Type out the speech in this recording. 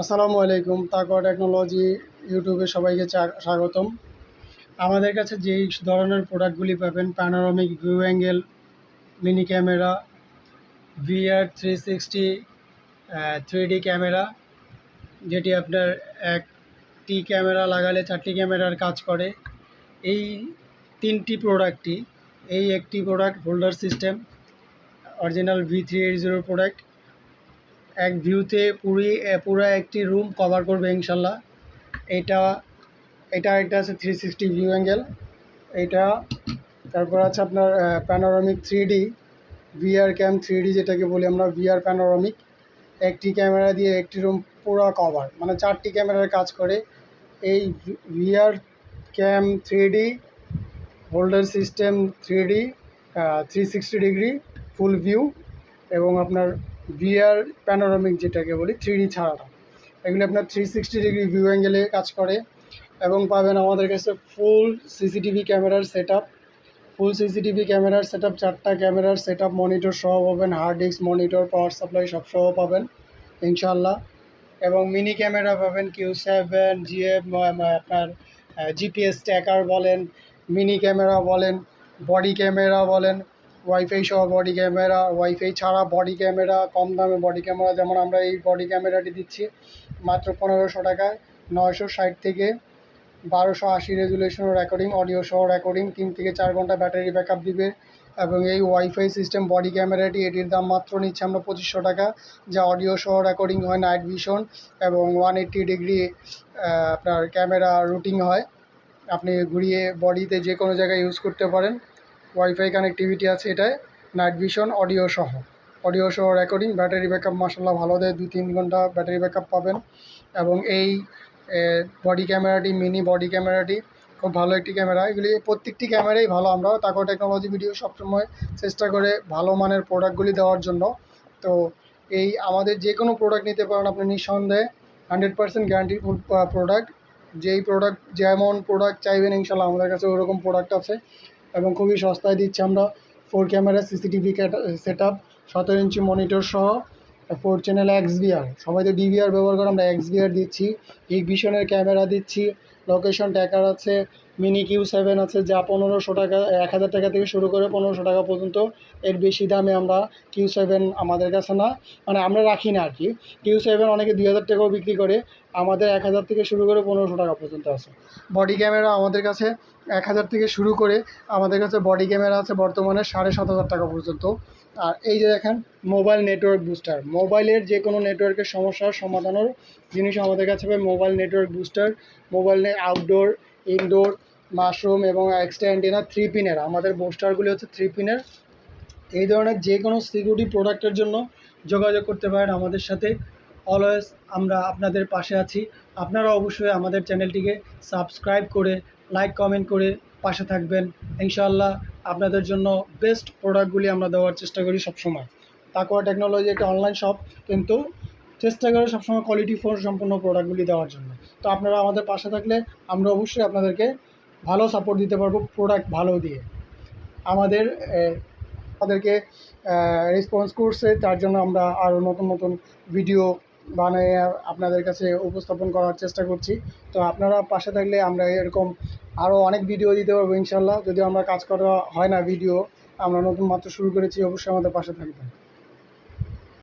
আসসালামু আলাইকুম, তাকওয়া টেকনোলজি ইউটিউবে সবাইকে স্বাগতম। আমাদের কাছে যেই ধরনের প্রোডাক্টগুলি পাবেন panoramic view angle mini camera VR three sixty three D camera যেটি আপনার একটি ক্যামেরা লাগালে চারটি ক্যামেরার কাজ করে। এই তিনটি প্রোডাক্টটি এই একটি product holder system, original V three eight zero product এক ভিউতে পুরি পুরো একটি রুম কভার করবে ইনশাল্লাহ। এটা এটা একটা আছে থ্রি সিক্সটি ভিউ অ্যাঙ্গেল এইটা তারপর আছে আপনার panoramic three D VR cam three D যেটাকে বলি আমরা ভিআর প্যানোরামিক একটি ক্যামেরা দিয়ে একটি রুম পুরো কভার মানে চারটি ক্যামেরার কাজ করে। এই VR cam three D holder system three D three sixty degree full view এবং আপনার ভিআর প্যানোরামিক যেটাকে বলি থ্রি ছাড়াটা। এগুলি আপনার থ্রি সিক্সটি ডিগ্রি ভিউ অ্যাঙ্গেলে কাজ করে এবং পাবেন আমাদের কাছে ফুল সিসিটিভি ক্যামেরার সেট ফুল সিসিটিভি ক্যামেরার সেট আপ চারটা ক্যামেরার সেট আপ মনিটর সহ পাবেন hard disk monitor power supply সব সহ পাবেন ইনশাল্লাহ এবং মিনি ক্যামেরা পাবেন কিউ সেভেন জিএফ আপনার জিপিএস ট্র্যাকার বলেন মিনি ক্যামেরা বলেন বডি ক্যামেরা বলেন ওয়াইফাই সহ বডি ক্যামেরা ওয়াইফাই ছাড়া বডি ক্যামেরা কম দামে বডি ক্যামেরা যেমন আমরা এই বডি ক্যামেরাটি দিচ্ছি, মাত্র পনেরোশো টাকায়, নয়শো ষাট থেকে বারোশো আশি রেজুলেশন রেকর্ডিং অডিও সহ রেকর্ডিং তিন থেকে চার ঘণ্টা ব্যাটারি ব্যাকআপ দিবে এবং এই ওয়াইফাই সিস্টেম বডি ক্যামেরাটি এটির দাম মাত্র নিচ্ছে আমরা পঁচিশশো টাকা, যা অডিও সহ রেকর্ডিং হয় নাইট ভিশন এবং ওয়ান এইট্টি ডিগ্রি আপনার ক্যামেরা রুটিং হয়। আপনি ঘুরিয়ে বডিতে যে কোনো জায়গায় ইউজ করতে পারেন। ওয়াইফাই কানেক্টিভিটি আছে এটায় নাইট ভিশন অডিও সহ। অডিও সহ রেকর্ডিং ব্যাটারি ব্যাকআপ মাসাল্লাহ ভালো দেয়, দুই তিন ঘণ্টা ব্যাটারি ব্যাকআপ পাবেন। এবং এই বডি ক্যামেরাটি মিনি বডি ক্যামেরাটি খুব ভালো একটি ক্যামেরা এগুলি প্রত্যেকটি ক্যামেরাই ভালো আমরা তাকো টেকনোলজি ভিডিও সবসময় চেষ্টা করে ভালো মানের প্রোডাক্টগুলি দেওয়ার জন্য। তো এই আমাদের যে কোনো প্রোডাক্ট নিতে পারেন আপনি নিঃসন্দেহে হান্ড্রেড পার্সেন্ট গ্যারান্টি প্রোডাক্ট যেই প্রোডাক্ট যেমন প্রোডাক্ট চাইবেন ইনশাল্লাহ আমাদের কাছে ওরকম প্রোডাক্ট আছে। এবং খুবই সস্তায় দিচ্ছি আমরা four camera CCTV set up সতেরো ইঞ্চি মনিটর সহ। ফোর চ্যানেল বিআর সবাই তো ডিভিআর ব্যবহার করে, আমরা এক্স বিআর দিচ্ছি এই ভিশনের ক্যামেরা দিচ্ছি লোকেশন ট্র্যাকার আছে মিনি কিউ সেভেন আছে, যা পনেরোশো টাকা, এক হাজার টাকা থেকে শুরু করে পনেরোশো টাকা পর্যন্ত এর বেশি দামে আমরা কিউ সেভেন আমাদের কাছে না মানে আমরা রাখি না আর কি। কিউ সেভেন অনেকে দুই হাজার টাকাও বিক্রি করে, আমাদের এক হাজার থেকে শুরু করে পনেরোশো টাকা পর্যন্ত আছে। বডি ক্যামেরা আমাদের কাছে এক হাজার থেকে শুরু করে, আমাদের কাছে বডি ক্যামেরা আছে বর্তমানে সাড়ে সাত হাজার টাকা পর্যন্ত। আর এই যে দেখেন মোবাইল নেটওয়ার্ক বুস্টার মোবাইলের যে কোনো নেটওয়ার্কের সমস্যার সমাধানের জিনিস আমাদের কাছে পাবে mobile network booster mobile outdoor indoor mushroom এবং এক্সট্রা অ্যান্টেনা থ্রি পিনের আমাদের বুস্টারগুলি হচ্ছে থ্রি পিনের এই ধরনের যে কোনো সিকিউরিটি প্রোডাক্টের জন্য যোগাযোগ করতে পারেন আমাদের সাথে। অলওয়েজ আমরা আপনাদের পাশে আছি। আপনারা অবশ্যই আমাদের চ্যানেলটিকে সাবস্ক্রাইব করে লাইক কমেন্ট করে পাশে থাকবেন। ইনশাআল্লাহ আপনাদের জন্য বেস্ট প্রোডাক্টগুলি আমরা দেওয়ার চেষ্টা করি সবসময়। তাকোয়া টেকনোলজি একটা অনলাইন শপ কিন্তু চেষ্টা করে সবসময় কোয়ালিটি ফোন সম্পূর্ণ প্রোডাক্টগুলি দেওয়ার জন্য। তো আপনারা আমাদের পাশে থাকলে আমরা অবশ্যই আপনাদেরকে ভালো সাপোর্ট দিতে পারব প্রোডাক্ট ভালো দিয়ে। আমাদের আমাদেরকে রেসপন্স করছে তার জন্য আমরা আরও নতুন নতুন ভিডিও বানিয়ে আপনাদের কাছে উপস্থাপন করার চেষ্টা করছি। তো আপনারা পাশে থাকলে আমরা এরকম আরও অনেক ভিডিও দিতে পারব ইনশাল্লাহ যদি আমরা কাজ করা হয় না ভিডিও আমরা নতুন মাত্র শুরু করেছি, অবশ্যই আমাদের পাশে থাকবেন।